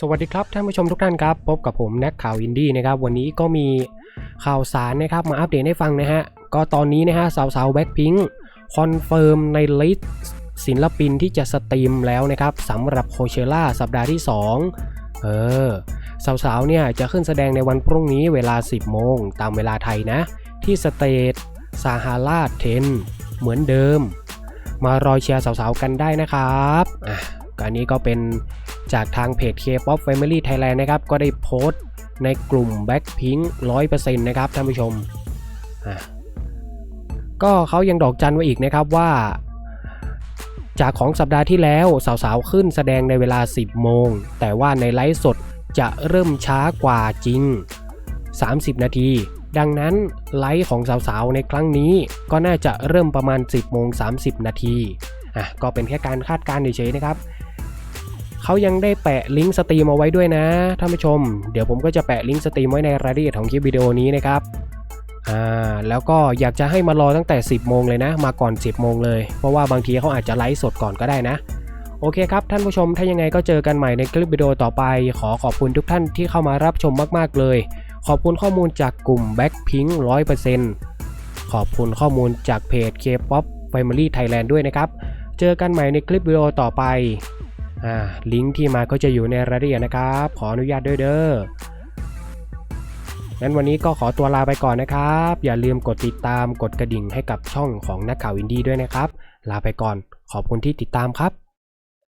สวัสดีครับท่านผู้ชมทุกท่านครับพบกับผมแน็กข่าวอินดี้นะครับวันนี้ก็มีข่าวสารนะครับมาอัปเดตให้ฟังนะฮะก็ตอนนี้นะฮะสาวสาวแบ็คพิงคอนเฟิร์มในลิสต์ศิลปินที่จะสตรีมแล้วนะครับสำหรับโคเชล่าสัปดาห์ที่ 2 เออสาวๆเนี่ยจะขึ้นแสดงในวันพรุ่งนี้เวลา 10 โมง ตามเวลาไทยนะ ที่สเตทซาฮาราเทน เหมือนเดิม มารอเชียร์สาวๆกันได้นะครับอะก็อันนี้ก็เป็น จากทางเพจ K-POP Family Thailand นะครับ ก็ได้โพสต์ในกลุ่ม Blackpink 100%นะครับท่านผู้ชม ก็เขายังดอกจันไว้อีกนะครับว่า จากของสัปดาห์ที่แล้วสาวๆ ขึ้นแสดงในเวลา 10 โมง แต่ว่าในไลฟ์สดจะเริ่มช้ากว่าจริง 30 นาที ดังนั้นไลฟ์ของสาวๆ ในครั้งนี้ก็น่าจะเริ่มประมาณ 10 โมง 30 นาทีอะก็เป็นแค่การคาดการณ์เฉยๆนะครับ เขายังได้แปะลิงก์สตรีมเอาไว้ด้วยนะท่านผู้ชม เดี๋ยวผมก็จะแปะลิงก์สตรีมไว้ในรายละเอียดของคลิปวิดีโอนี้นะครับอ่าแล้วก็อยากจะให้มารอตั้งแต่ 10 โมงเลยนะ มาก่อน 10 โมงเลย เพราะว่าบางทีเขาอาจจะไลฟ์สดก่อนก็ได้นะ โอเคครับ ท่านผู้ชมถ้ายังไงก็เจอกันใหม่ในคลิปวิดีโอต่อไป ขอขอบคุณทุกท่านที่เข้ามารับชมมากๆเลย ขอบคุณข้อมูลจากกลุ่ม Blackpink 100%ขอบคุณข้อมูลจากเพจ K-POP Family Thailand ด้วยนะครับ เจอกันใหม่ในคลิปวิดีโอต่อไป ลิงก์ที่มาก็จะอยู่ในรายละเอียดนะครับ ขออนุญาตด้วยเด้องั้นวันนี้ก็ขอตัวลาไปก่อนนะครับ อย่าลืมกดติดตามกดกระดิ่งให้กับช่องของนักข่าวอินดี้ด้วยนะครับ ลาไปก่อน ขอบคุณที่ติดตามครับ